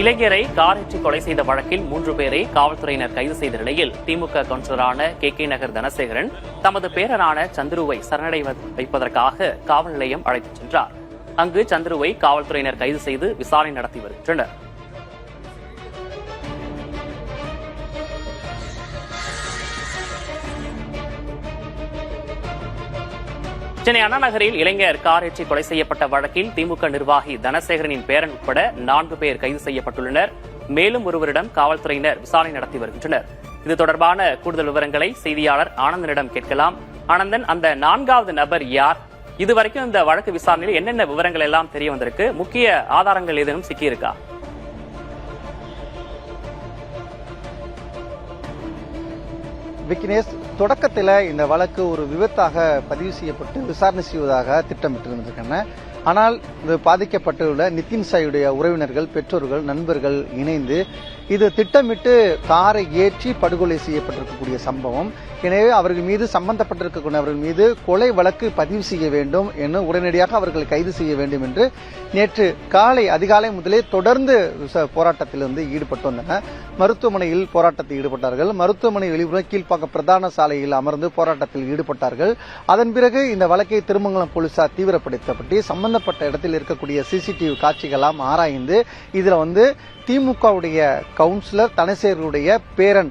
இளைஞரை காரேற்றி கொலை செய்த வழக்கில் மூன்று பேரை காவல்துறையினர் கைது செய்த நிலையில் திமுக கவுன்சிலரான கே கே நகர் தனசேகரன் தமது பேரனான சந்துருவை சரணடை வைப்பதற்காக காவல் நிலையம் அழைத்துச் சென்றார். அங்கு சந்துருவை காவல்துறையினர் கைது செய்து விசாரணை நடத்தி வருகின்றனர். சென்னை அண்ணா நகரில் இளைஞர் காரேற்றி கொலை செய்யப்பட்ட வழக்கில் திமுக நிர்வாகி தனசேகரனின் பேரன் உட்பட நான்கு பேர் கைது செய்யப்பட்டுள்ளனர். மேலும் ஒருவரிடம் காவல்துறையினர் விசாரணை நடத்தி வருகின்றனர். இது தொடர்பான கூடுதல் விவரங்களை செய்தியாளர் ஆனந்தனிடம் கேட்கலாம். ஆனந்தன் அந்த நான்காவது நபர் யார்? இதுவரைக்கும் இந்த வழக்கு விசாரணையில் என்னென்ன விவரங்கள் எல்லாம் தெரிய வந்திருக்கு? முக்கிய ஆதாரங்கள் ஏதேனும் சிக்கியிருக்கா? விக்னேஷ் தொடக்கத்தில் இந்த வழக்கு ஒரு விபத்தாக பதிவு செய்யப்பட்டு விசாரணை செய்வதாக திட்டமிட்டிருந்திருக்கின்றன ஆனால் இது பாதிக்கப்பட்டுள்ள நிதின் சாயுடைய உறவினர்கள் பெற்றோர்கள் நண்பர்கள் இணைந்து இது திட்டமிட்டு காரை ஏற்றி படுகொலை செய்யப்பட்டிருக்கக்கூடிய சம்பவம். எனவே அவர்கள் மீது சம்பந்தப்பட்டிருக்கக்கூடியவர்கள் மீது கொலை வழக்கு பதிவு செய்ய வேண்டும் என உடனடியாக அவர்கள் கைது செய்ய வேண்டும் என்று நேற்று காலை அதிகாலை முதலே தொடர்ந்து போராட்டத்தில் வந்து ஈடுபட்டு வந்தனர். மருத்துவமனையில் போராட்டத்தில் ஈடுபட்டார்கள். மருத்துவமனை வெளிப்புற கீழ்ப்பாக்கம் பிரதான சாலையில் அமர்ந்து போராட்டத்தில் ஈடுபட்டார்கள். அதன் பிறகு இந்த வழக்கை திருமங்கலம் போலீசார் தீவிரப்படுத்தப்பட்டு சம்பந்தப்பட்ட இடத்தில் இருக்கக்கூடிய சிசிடிவி காட்சிகளாம் ஆராய்ந்து இதில் வந்து திமுகவுடைய கவுன்சிலர் தனசேருடைய பேரன்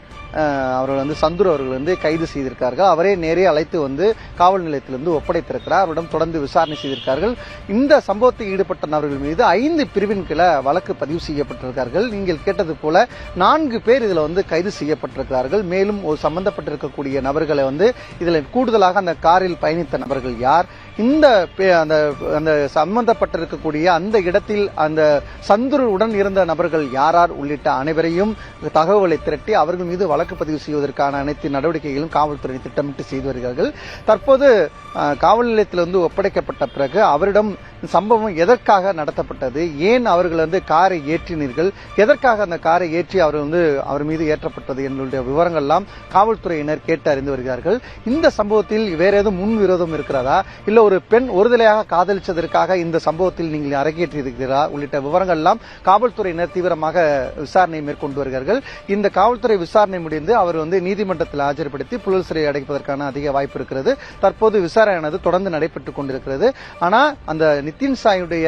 அவர்கள் வந்து சந்துர் அவர்கள் வந்து கைது செய்திருக்கார்கள் அவரே நேரே அழைத்து வந்து காவல் நிலையத்திலிருந்து ஒப்படைத்திருக்கிறார் அவரிடம் தொடர்ந்து விசாரணை செய்திருக்கார்கள் இந்த சம்பவத்தில் ஈடுபட்ட நபர்கள் மீது ஐந்து பிரிவின் கீழே வழக்கு பதிவு செய்யப்பட்டிருக்கார்கள் நீங்கள் கேட்டது போல நான்கு பேர் இதில் வந்து கைது செய்யப்பட்டிருக்கிறார்கள். மேலும் ஒரு சம்பந்தப்பட்டிருக்கக்கூடிய நபர்களை வந்து இதில் கூடுதலாக அந்த காரில் பயணித்த நபர்கள் யார்? இந்த அந்த அந்த சம்பந்தப்பட்டிருக்கக்கூடிய அந்த இடத்தில் அந்த சந்துருடன் இருந்த நபர்கள் யாரார் உள்ளிட்ட அனைவரையும் தகவலை திரட்டி அவர்கள் மீது வழக்கு பதிவு செய்வதற்கான அனைத்து நடவடிக்கைகளும் காவல்துறை திட்டமிட்டு செய்து வருகிறார்கள். தற்போது காவல் காவல் நிலையத்திலிருந்து ஒப்படைக்கப்பட்ட பிறகு அவரிடம் சம்பவம் எதற்காக நடத்தப்பட்டது? ஏன் அவர்கள் வந்து காரை ஏற்றினீர்கள்? எதற்காக அந்த காரை ஏற்றி அவர் வந்து அவர் மீது ஏற்றப்பட்டது என்னுடைய விவரங்கள்லாம் காவல்துறையினர் கேட்டு அறிந்து வருகிறார்கள். இந்த சம்பவத்தில் வேற ஏதும் முன் விரோதம் இருக்கிறதா? இல்ல ஒரு பெண் ஒருதலையாக காதலிச்சதற்காக இந்த சம்பவத்தில் நீங்கள் அரங்கேற்றி இருக்கிறா உள்ளிட்ட விவரங்கள் எல்லாம் காவல்துறையினர் தீவிரமாக விசாரணை மேற்கொண்டு வருகிறார்கள். இந்த காவல்துறை விசாரணை முடிந்து அவர் வந்து நீதிமன்றத்தில் ஆஜர்படுத்தி புழல் சிறை அடைப்பதற்கான அதிக வாய்ப்பு இருக்கிறது. தற்போது விசாரணையானது தொடர்ந்து நடைபெற்றுக் கொண்டிருக்கிறது. ஆனால் அந்த நிதின் சாயுடைய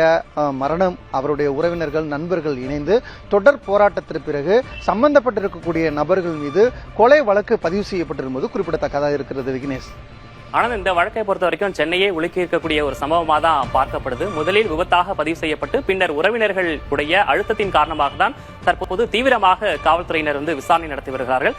மரணம் அவருடைய உறவினர்கள் நண்பர்கள் இணைந்து தொடர் போராட்டத்திற்கு பிறகு சம்பந்தப்பட்டிருக்கக்கூடிய நபர்கள் மீது கொலை வழக்கு பதிவு செய்யப்பட்டிருப்பது குறிப்பிடத்தக்கதாக இருக்கிறது விக்னேஷ். ஆனால் இந்த வழக்கை பொறுத்த வரைக்கும் சென்னையே உலுக்கி இருக்கக்கூடிய ஒரு சம்பவமாக தான் பார்க்கப்படுது. முதலில் விபத்தாக பதிவு செய்யப்பட்டு பின்னர் உறவினர்கள் உடைய அழுத்தத்தின் காரணமாக தான் தற்போது தீவிரமாக காவல்துறையினர் வந்து விசாரணை நடத்தி வருகிறார்கள்.